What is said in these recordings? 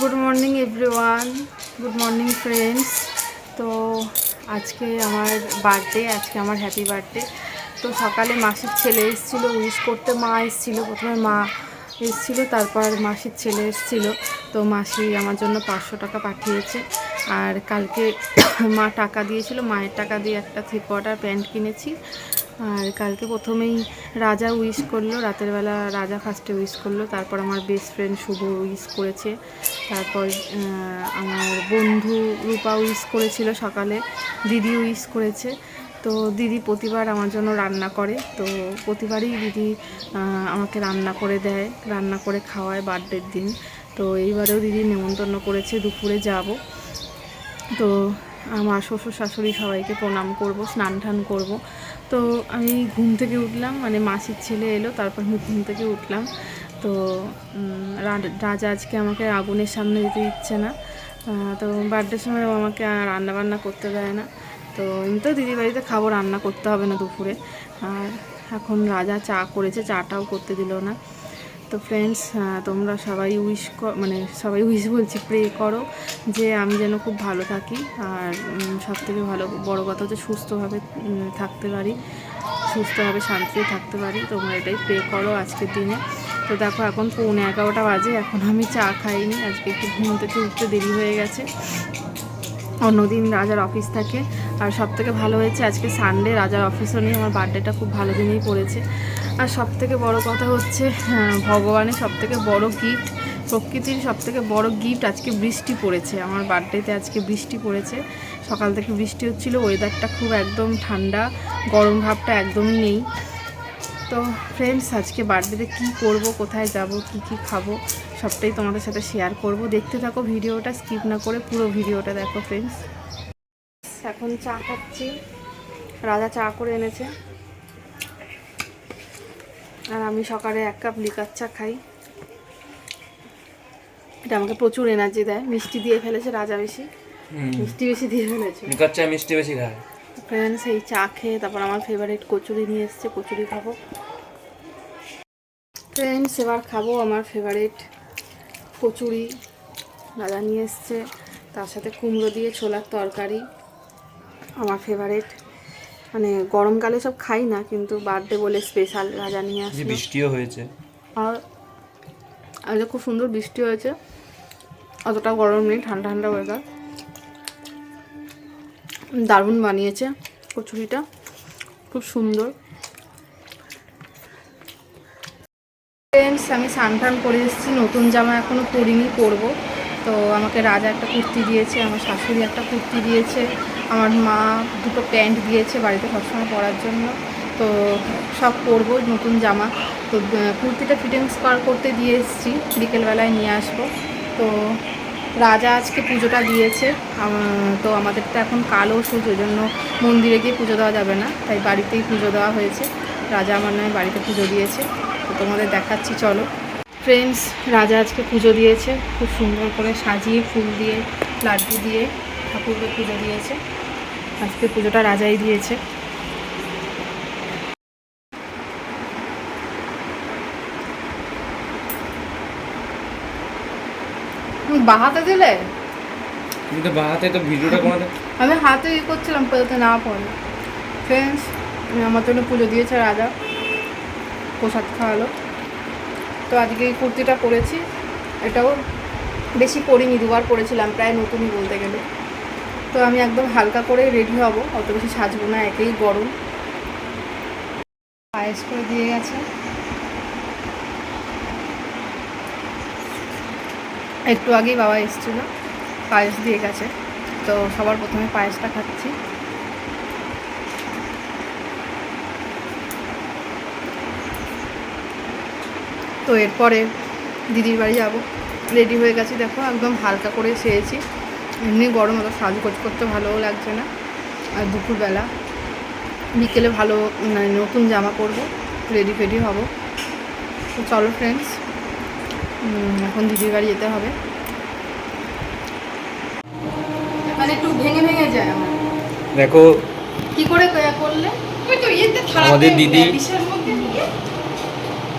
Good morning everyone good morning friends তো আজকে আমার বার্থডে আজকে আমার হ্যাপি বার্থডে তো সকালে মাসির ছেলে এসেছিল উইশ করতে মা এসেছিল, প্রথমে মা এসেছিল, তারপর মাসির ছেলে এসেছিল। তো মাসি আমার জন্য পাঁচশো টাকা পাঠিয়েছে। আর কালকে মা টাকা দিয়েছিল, মায়ের টাকা দিয়ে একটা থ্রি কোয়ার্টার প্যান্ট কিনেছি। আর কালকে প্রথমেই রাজা উইশ করল, রাতের বেলা রাজা ফার্স্টে উইশ করল, তারপর আমার বেস্ট ফ্রেন্ড শুভ উইশ করেছে, তারপর আমার বন্ধু রূপা উইশ করেছিল সকালে, দিদি উইশ করেছে, তো দিদি প্রতিবার আমার জন্য রান্না করে, তো প্রতিবারই দিদি আমাকে রান্না করে দেয়, রান্না করে খাওয়ায় বার্থডের দিন, তো এইবারেও দিদি নেমন্তন্ন করেছে, দুপুরে যাব, তো আমার শ্বশুর শাশুড়ি সবাইকে প্রণাম করব স্নান টান করব তো আমি ঘুম থেকে উঠলাম মানে মাসির ছেলে এলো, তারপর আমি ঘুম থেকে উঠলাম। তো রাজা আজকে আমাকে আগুনের সামনে যেতে দিচ্ছে না। তো বার্থডের সময় আমাকে রান্না বান্না করতে দেয় না। তো এমনি তো দিদি বাড়িতে খাব, রান্না করতে হবে না দুপুরে। আর এখন রাজা চা করেছে, চাটাও করতে দিল না। তো ফ্রেন্ডস তোমরা সবাই উইশ মানে সবাই উইশ বলছি প্রে করো যে আমি যেন খুব ভালো থাকি। আর সব থেকে ভালো, বড় কথা হচ্ছে সুস্থভাবে থাকতে পারি, সুস্থভাবে, শান্তিতে থাকতে পারি। তোমরা এটাই প্রে করো আজকের দিনে। তো দেখো, এখন পৌনে এগারোটা বাজে, এখন আমি চা খাইনি, আজকে একটু ঘুম থেকে উঠতে দেরি হয়ে গেছে। অন্যদিন রাজার অফিস থাকে। আর সব থেকে ভালো হয়েছে, আজকে সানডে রাজার অফিসও নেই, আমার বার্থডেটা খুব ভালো দিনেই পড়েছে। আর সব থেকে বড় কথা হচ্ছে হ্যাঁ, ভগবানের সব থেকে বড় গিফট প্রকৃতির সব থেকে বড় গিফট আজকে বৃষ্টি পড়েছে। আমার বার্থডেতে আজকে বৃষ্টি পড়েছে। সকাল থেকে বৃষ্টি হচ্ছিল ওয়েদারটা খুব একদম ঠান্ডা গরম ভাবটা একদমই নেই। তো ফ্রেন্ডস আজকে বার্থডেতে কী করব কোথায় যাব কি কি খাব সবটাই তোমাদের সাথে শেয়ার করব। দেখতে থাকো ভিডিওটা স্কিপ না করে পুরো ভিডিওটা দেখো ফ্রেন্ডস এখন চা খাচ্ছি। রাজা চা করে এনেছে। আর আমি সকালে এক কাপ লিকার চা খাই। এটা আমাকে প্রচুর এনার্জি দেয়। মিষ্টি দিয়ে ফেলেছে রাজা বেশি মিষ্টি বেশি দিয়ে ফেলেছে। লিকার চা মিষ্টি বেশি খায়। ফ্রেন্ডস এই চা খেয়ে তারপর আমার ফেভারিট কচুরি নিয়ে এসছে। কচুরি খাব। ফ্রেন্ডস এবার খাব আমার ফেভারিট কচুরি। রাজা নিয়ে এসছে। তার সাথে কুমড়ো দিয়ে ছোলার তরকারি। আমার ফেভারিট মানে গরমকালে সব খাই না কিন্তু বার্থডে বলে স্পেশাল রাজা নিয়ে যে আসলো। বৃষ্টিও হয়েছে। আর আজকে খুব সুন্দর বৃষ্টি হয়েছে অতটা গরম নেই ঠান্ডা ঠান্ডা ওয়েদার দারুণ বানিয়েছে কচুরিটা খুব সুন্দর। ফ্রেন্ডস আমি সানটান করে এসেছি নতুন জামা এখনও পরিনি পরবো। তো আমাকে রাজা একটা কুর্তি দিয়েছে আমার শাশুড়ি একটা কুর্তি দিয়েছে। আমার মা দুটো প্যান্ট দিয়েছে বাড়িতে সবসময় পরার জন্য। তো সব পরবো, নতুন জামা। তো কুর্তিটা ফিটিংস কর করতে দিয়ে এসেছি, বিকেলবেলায় নিয়ে আসব। তো রাজা আজকে পুজোটা দিয়েছে। তো আমাদের তো এখন কালো ওই জন্য মন্দিরে গিয়ে পুজো দেওয়া যাবে না। তাই বাড়িতেই পুজো দেওয়া হয়েছে। রাজা আমার নয় বাড়িতে পুজো দিয়েছে। তো তোমাদের দেখাচ্ছি, চলো। ফ্রেন্ডস রাজা আজকে পুজো দিয়েছে। খুব সুন্দর করে সাজিয়ে ফুল দিয়ে, লাড্ডু দিয়ে। ঠাকুরকে পুজো দিয়েছে। আজকে পুজোটা রাজাই দিয়েছে। বাহাতে দিলে? তুমি তো বাহাতে তো ভিডিওটা কোনাতে আমি হাতে ইয়ে করছিলাম যাতে না পড়ে। ফ্রেন্ডস আমার জন্য পুজো দিয়েছে রাজা। প্রসাদ খাওয়ালো। তো আজকে এই কুর্তিটা পরেছি। এটাও বেশি পরিনি দুবার পরেছিলাম প্রায় নতুনই বলতে গেলে। তো আমি একদম হালকা করে রেডি হব। অত বেশি সাজবো না, একেই গরম। পায়েস করে দিয়ে গেছে। একটু আগেই বাবা এসেছিল, পায়েস দিয়ে গেছে। তো সবার প্রথমে পায়েসটা খাচ্ছি। তো এরপরে দিদির বাড়ি যাব। রেডি হয়ে গেছি, দেখো, একদম হালকা করে সেরেছি এমনি গরম অত সাজগোজ করতে ভালোও লাগছে না। আর দুপুরবেলা বিকেলে ভালো মানে নতুন জামা পরবো রেডি ফেডি হব। তো চলো ফ্রেন্ডস এখন দিদির বাড়ি যেতে হবে। মানে একটু ভেঙে ভেঙে যায় আমার। দেখো কি করে করলে? আমাদের দিদি- মধ্যে নিয়ে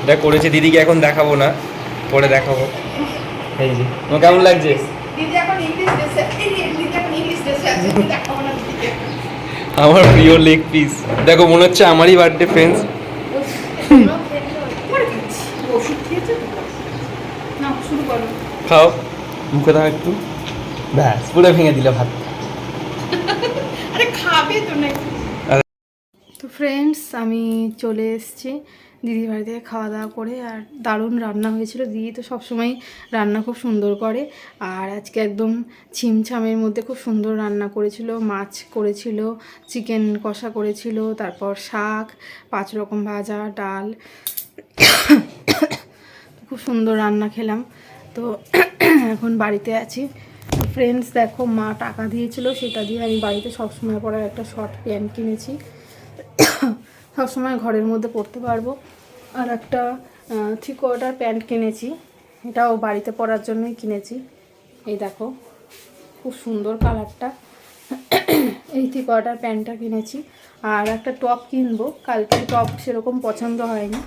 এটা করেছে দিদিকে এখন দেখাবো না পরে দেখাবো। এই যে কেমন লাগছে? আমার প্রিয় লেগ পিস। দেখো মনে হচ্ছে আমারই বার্থডে ফ্রেন্ডস খাও। মুখে দাও একটু। ব্যাস পুরো ভেঙে দিলে ভাত আরে খাবে তো নাকি তো ফ্রেন্ডস আমি চলে এসেছি দিদির বাড়ি থেকে খাওয়া দাওয়া করে আর দারুণ রান্না হয়েছিল। দিদি তো সবসময় রান্না খুব সুন্দর করে আর আজকে একদম ছিমছামের মধ্যে খুব সুন্দর রান্না করেছিল। মাছ করেছিল চিকেন কষা করেছিল, তারপর শাক, পাঁচ রকম ভাজা, ডাল। খুব সুন্দর রান্না খেলাম। তো এখন বাড়িতে আছি। ফ্রেন্ডস দেখো মা টাকা দিয়েছিল, সেটা দিয়ে আমি বাড়িতে সবসময় পরার একটা শর্ট প্যান্ট কিনেছি। সবসময় ঘরের মধ্যে পরতে পারব। আর একটা থ্রি কোয়ার্টার প্যান্ট কিনেছি। এটাও বাড়িতে পরার জন্যই কিনেছি। এই দেখো, খুব সুন্দর কালারটা। এই থ্রি কোয়ার্টার প্যান্টটা কিনেছি। আর একটা টপ কিনবো। কালকে টপ সেরকম পছন্দ হয়নি।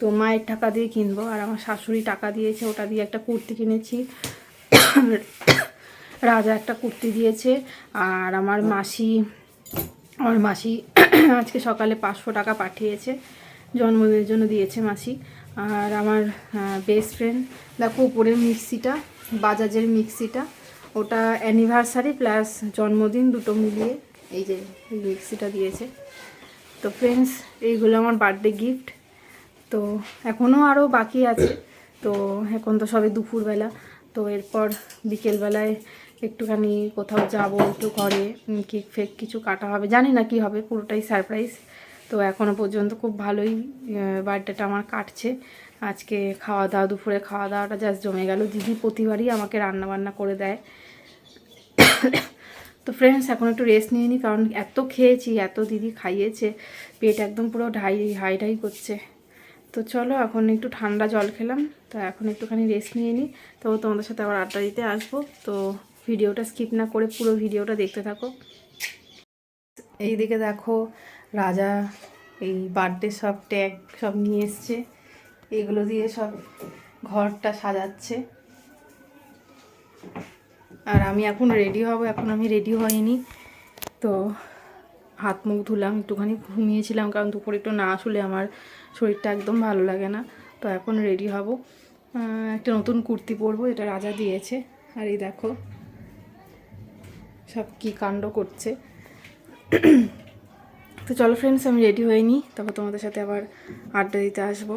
তো মায়ের টাকা দিয়ে কিনবো। আর আমার শাশুড়ি টাকা দিয়েছে, ওটা দিয়ে একটা কুর্তি কিনেছি। রাজা একটা কুর্তি দিয়েছে। আর আমার মাসি আমার মাসি আজকে সকালে পাঁচশো টাকা পাঠিয়েছে, জন্মদিনের জন্য দিয়েছে মাসি। আর আমার বেস্ট ফ্রেন্ড দেখো উপরের মিক্সিটা, বাজাজের মিক্সিটা, ওটা অ্যানিভার্সারি প্লাস জন্মদিন দুটো মিলিয়ে এই যে এই মিক্সিটা দিয়েছে। তো ফ্রেন্ডস এইগুলো আমার বার্থডে গিফট তো এখনও আরও বাকি আছে। তো এখন তো সবে দুপুরবেলা। তো এরপর বিকেলবেলায় একটুখানি কোথাও যাব একটু ঘরে কেক ফেক কিছু কাটা হবে, জানি না কি হবে, পুরোটাই সারপ্রাইজ তো এখনও পর্যন্ত খুব ভালোই বার্থডেটা আমার কাটছে। আজকে খাওয়া দাওয়া, দুপুরে খাওয়া দাওয়াটা জাস্ট জমে গেল। দিদি প্রতিবারই আমাকে রান্না বান্না করে দেয়। তো ফ্রেন্ডস এখন একটু রেস্ট নিয়ে নিই কারণ এত খেয়েছি, এত দিদি খাইয়েছে, পেট একদম পুরো ঢাই হাই ঢাই করছে। তো চলো, এখন একটু ঠান্ডা জল খেলাম। তো এখন একটুখানি রেস্ট নিয়ে নিই তো তোমাদের সাথে আবার আড্ডা দিতে আসব। তো ভিডিওটা স্কিপ না করে পুরো ভিডিওটা দেখতে থাকো। এইদিকে দেখো রাজা এই বার্থডে সব ট্যাগ সব নিয়ে এসছে। এগুলো দিয়ে সব ঘরটা সাজাচ্ছে। আর আমি এখন রেডি হব, এখন আমি রেডি হইনি তো হাত মুখ ধুলাম, একটুখানি ঘুমিয়েছিলাম কারণ দুপুরে একটু না আসলে আমার শরীরটা একদম ভালো লাগে না। তো এখন রেডি হব। একটা নতুন কুর্তি পরবো, এটা রাজা দিয়েছে। আর এই দেখো সব কি কাণ্ড করছে। তো চলো ফ্রেন্ডস আমি রেডি নিই। তারপর তোমাদের সাথে আবার আড্ডা দিতে আসব।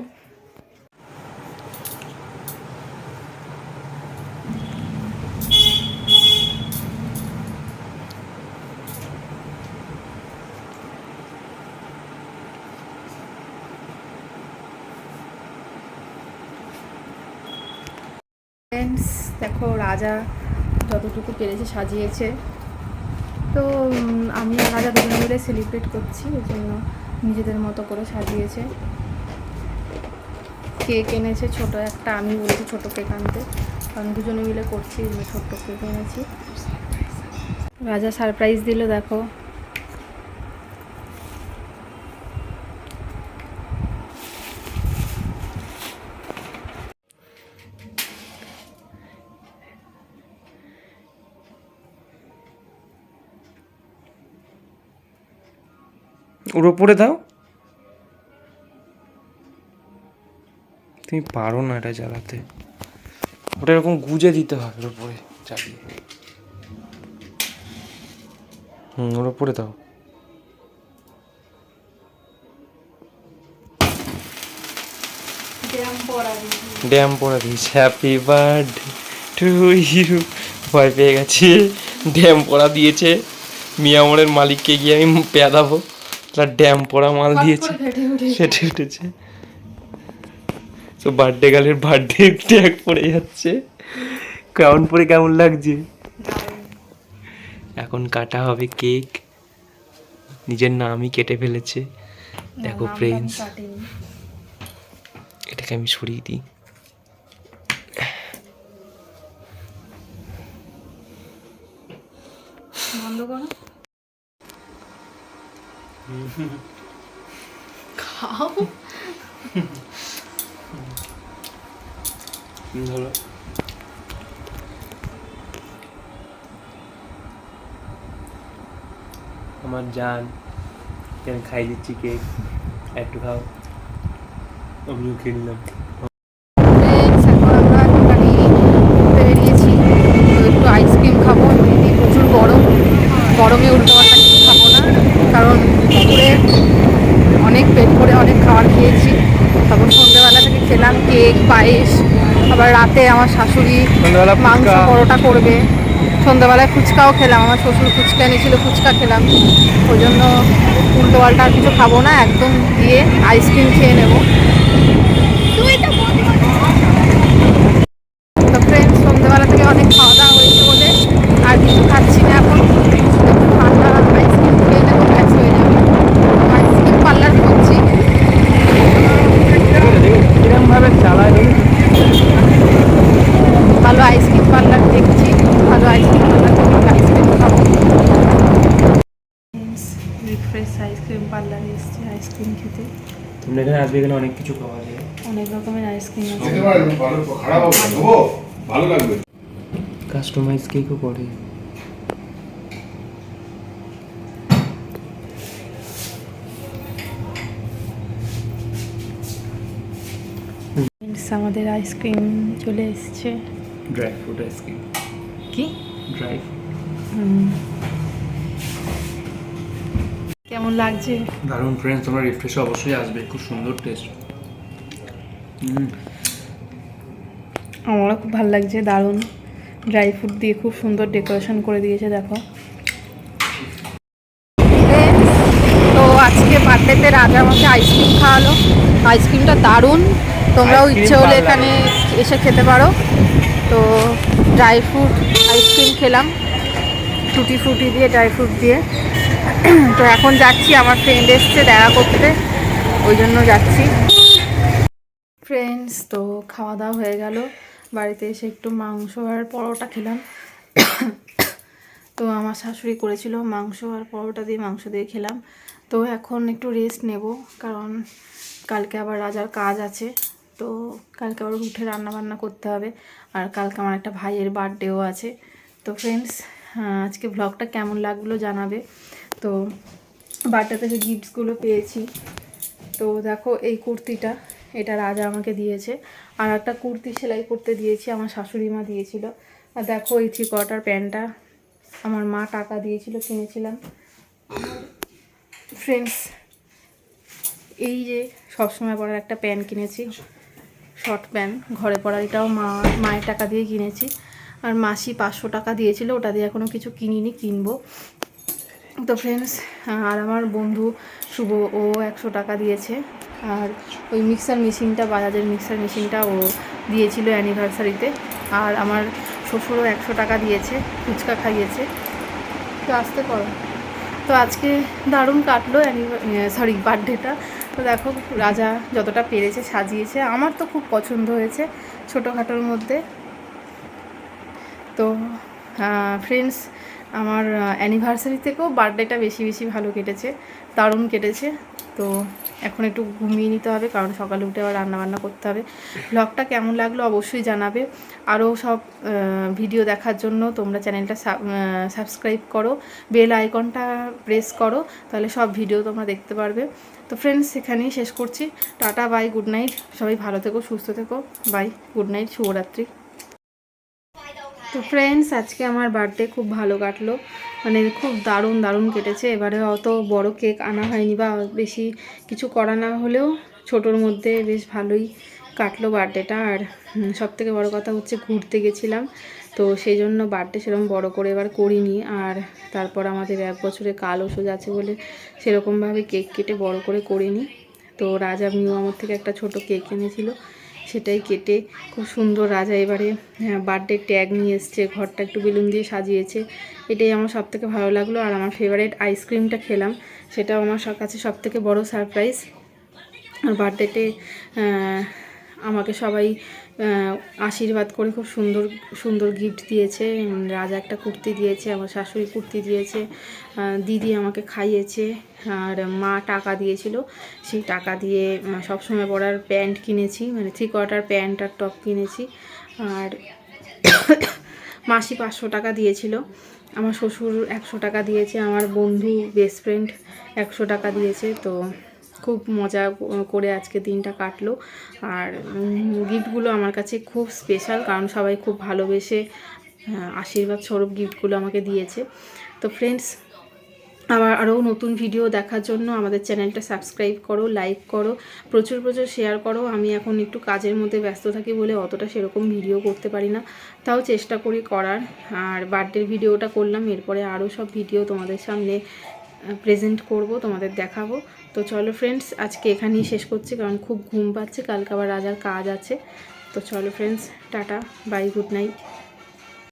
ফ্রেন্ডস দেখো রাজা যতটুকু পেরেছে সাজিয়েছে। তো আমি রাজা দুজন মিলে সেলিব্রেট করছি ওই জন্য নিজেদের মতো করে সাজিয়েছে। কেক এনেছে ছোট একটা, আমি বলেছি ছোটো কেক আনতে। কারণ দুজনে মিলে করছি ছোট্ট কেক এনেছি। রাজা সারপ্রাইজ দিল, দেখো। ওর ওপরে দাও। তুমি পারো না এটা জ্বালাতে। ওটা এরকম গুজে দিতে হবে ওর উপরে চালিয়ে হুম ওর উপরে দাও। ড্যাম পড়া দিয়েছে। হ্যাপি বার্থডে টু ইউ ভয় পেয়ে গেছে। ড্যাম পড়া দিয়েছে। মিয়ামরের মালিককে গিয়ে আমি পেয়ে পেদাবো তার ড্যাম পড়া মাল দিয়েছে। ফেটে উঠেছে। তো বার্থডে গালের বার্থডে ট্যাগ পড়ে যাচ্ছে। কেমন পরে কেমন লাগছে? এখন কাটা হবে কেক। নিজের নামই কেটে ফেলেছে। দেখো প্রিন্স এটাকে আমি সরিয়ে দিই। বন্ধ করো। খাও? ধরো। আমার জান কেন খাই দিচ্ছি কেক একটু খাও। আমিও খেয়ে নিলাম। পেট করে অনেক খাবার খেয়েছি। তখন সন্ধ্যেবেলা থেকে খেলাম কেক পায়েস আবার রাতে আমার শাশুড়ি মাংস পরোটা করবে। সন্ধ্যাবেলায় ফুচকাও খেলাম আমার শ্বশুর ফুচকা এনেছিল ফুচকা খেলাম। ওই জন্য উল্টো পাল্টা আর কিছু খাব না একদম দিয়ে আইসক্রিম খেয়ে নেব তো ফ্রেন্ডস সন্ধ্যেবেলা থেকে অনেক খাওয়া দাওয়া হয়েছে বলে আর কিছু খাচ্ছি না এখন একটু ঠান্ডা আইসক্রিম খেয়ে নেব ব্যাস হয়ে যাবে আইসক্রিম পার্লার করছি কিরমভাবে চালায় ভালো আইসক্রিম পার্লার দেখছি ভালো আইসক্রিম পার্লার থেকে আইসক্রিম খাব রিফ্রেশ আইসক্রিম পার্লারে এসছি আইসক্রিম খেতে তোমরা এখানে আসবে এখানে অনেক কিছু পাওয়া যায়। অনেক রকমের আইসক্রিম আছে। পারেন ভালো খারাপ হবে না। দেবো ভালো লাগবে। কাস্টমাইজ কেকও করে। আমাদের আইসক্রিম চলে এসছে। ড্রাই ফ্রুট আইসক্রিম কি? ড্রাই কেমন লাগছে? দারুণ ফ্রেন্ডস তোমরা রিফ্রেশে অবশ্যই আসবে খুব সুন্দর টেস্ট আমারও খুব ভালো লাগছে দারুণ। ড্রাই ফ্রুট দিয়ে খুব সুন্দর ডেকোরেশন করে দিয়েছে দেখো। তো আজকে বার্থডেতে রাজা আমাকে আইসক্রিম খাওয়ালো। আইসক্রিমটা দারুণ। তোমরাও ইচ্ছে হলে এখানে এসে খেতে পারো। তো ড্রাই ফ্রুট আইসক্রিম খেলাম। টুটি ফ্রুটি দিয়ে ড্রাই ফ্রুট দিয়ে। তো এখন যাচ্ছি, আমার ফ্রেন্ড এসছে দেখা করতে, ওই জন্য যাচ্ছি। ফ্রেন্ডস তো খাওয়া দাওয়া হয়ে গেল। বাড়িতে এসে একটু মাংস আর পরোটা খেলাম। তো আমার শাশুড়ি করেছিল মাংস আর পরোটা দিয়ে মাংস দিয়ে খেলাম। তো এখন একটু রেস্ট নেব, কারণ কালকে আবার রাজার কাজ আছে। তো কালকে আবার উঠে রান্না বান্না করতে হবে। আর কালকে আমার একটা ভাইয়ের বার্থডেও আছে। তো ফ্রেন্ডস আজকে ব্লগটা কেমন লাগল জানাবে। তো বার্থডে থেকে গিফটসগুলো পেয়েছি। তো দেখো এই কুর্তিটা, এটা রাজা আমাকে দিয়েছে। আর একটা কুর্তি সেলাই করতে দিয়েছি, আমার শাশুড়ি মা দিয়েছিল। আর দেখো এই থ্রি কোয়ার্টার প্যান্টটা, আমার মা টাকা দিয়েছিল, কিনেছিলাম। ফ্রেন্ডস এই যে সবসময় পরার একটা প্যান্ট কিনেছি শর্ট প্যান্ট ঘরে পরার এটাও মা, মায়ের টাকা দিয়ে কিনেছি। আর মাসি পাঁচশো টাকা দিয়েছিল, ওটা দিয়ে এখনও কিছু কিনিনি, কিনবো। তো ফ্রেন্ডস আর আমার বন্ধু শুভ, ও একশো টাকা দিয়েছে। আর ওই মিক্সার মেশিনটা বাজাজের মিক্সার মেশিনটা ও দিয়েছিল অ্যানিভার্সারিতে আর আমার শ্বশুরও একশো টাকা দিয়েছে, ফুচকা খাইয়েছে। তো আসতে করো। তো আজকে দারুণ কাটলো সরি বার্থডেটা তো দেখো, রাজা যতটা পেরেছে সাজিয়েছে। আমার তো খুব পছন্দ হয়েছে ছোটোখাটোর মধ্যে। তো ফ্রেন্ডস আমার অ্যানিভার্সারি থেকেও বার্থডেটা বেশি বেশি ভালো কেটেছে, দারুণ কেটেছে। তো, এখন একটু ঘুমিয়ে নিতে হবে, কারণ সকালে উঠে আবার রান্নাবান্না করতে হবে। ব্লগটা কেমন লাগল অবশ্যই জানাবে। আরও সব ভিডিও দেখার জন্য তোমরা চ্যানেলটা সাবস্ক্রাইব করো বেল আইকনটা প্রেস করো, তাহলে সব ভিডিও তোমরা দেখতে পারবে। তো ফ্রেন্ডস এখানেই শেষ করছি। টাটা বাই গুড নাইট সবাই ভালো থেকো, সুস্থ থেকো। বাই গুড নাইট শুভরাত্রি। তো ফ্রেন্ডস আজকে আমার বার্থডে খুব ভালো কাটলো। মানে খুব দারুণ দারুণ কেটেছে। এবারে অত বড় কেক আনা হয়নি বা বেশি কিছু করা না হলেও ছোটোর মধ্যে বেশ ভালোই কাটলো বার্থডেটা আর সব থেকে বড়ো কথা হচ্ছে ঘুরতে গেছিলাম। তো সেই জন্য বার্থডে সেরকম বড় করে এবার করিনি। আর তারপর আমাদের এক বছরে কাল ওষুধ আছে বলে সেরকমভাবে কেক কেটে বড় করে করিনি। তো রাজা মিউ আমার থেকে একটা ছোট কেক এনেছিল। সেটাই কেটে খুব সুন্দর রাজা এবারে বার্থডে ট্যাগ নিয়ে এসছে, ঘরটা একটু বেলুন দিয়ে সাজিয়েছে। এটাই আমার সব থেকে ভালো লাগল। আর আমার ফেভারিট আইসক্রিমটা খেলাম, সেটাও আমার কাছে সব থেকে বড়ো সারপ্রাইজ আর বার্থডেতে আমাকে সবাই আশীর্বাদ করে খুব সুন্দর সুন্দর গিফট দিয়েছে। রাজা একটা কুর্তি দিয়েছে, আমার শাশুড়ি কুর্তি দিয়েছে দিদি আমাকে খাইয়েছে, আর মা টাকা দিয়েছিল। সেই টাকা দিয়ে সবসময় পরার প্যান্ট কিনেছি মানে থ্রি কোয়ার্টার প্যান্ট আর টপ কিনেছি। আর মাসি পাঁচশো টাকা দিয়েছিল। আমার শ্বশুর একশো টাকা দিয়েছে, আমার বন্ধু বেস্ট ফ্রেন্ড একশো টাকা দিয়েছে, তো খুব মজা করে আজকে দিনটা কাটলো। আর গিফটগুলো আমার কাছে খুব স্পেশাল কারণ সবাই খুব ভালোবেসে আহ, আশীর্বাদ স্বরূপ গিফটগুলো আমাকে দিয়েছে। তো ফ্রেন্ডস আবার আরও নতুন ভিডিও দেখার জন্য আমাদের চ্যানেলটা সাবস্ক্রাইব করো লাইক করো প্রচুর প্রচুর শেয়ার করো। আমি এখন একটু কাজের মধ্যে ব্যস্ত থাকি বলে অতটা সেরকম ভিডিও করতে পারি না। তাও চেষ্টা করি করার। আর বার্থডের ভিডিওটা করলাম এরপরে আরও সব ভিডিও তোমাদের সামনে প্রেজেন্ট করব, তোমাদের দেখাবো। তো চলো ফ্রেন্ডস আজকে এখানেই শেষ করছি, কারণ খুব ঘুম পাচ্ছে, কালকে আবার রাজার কাজ আছে। তো চলো friends tata bye good night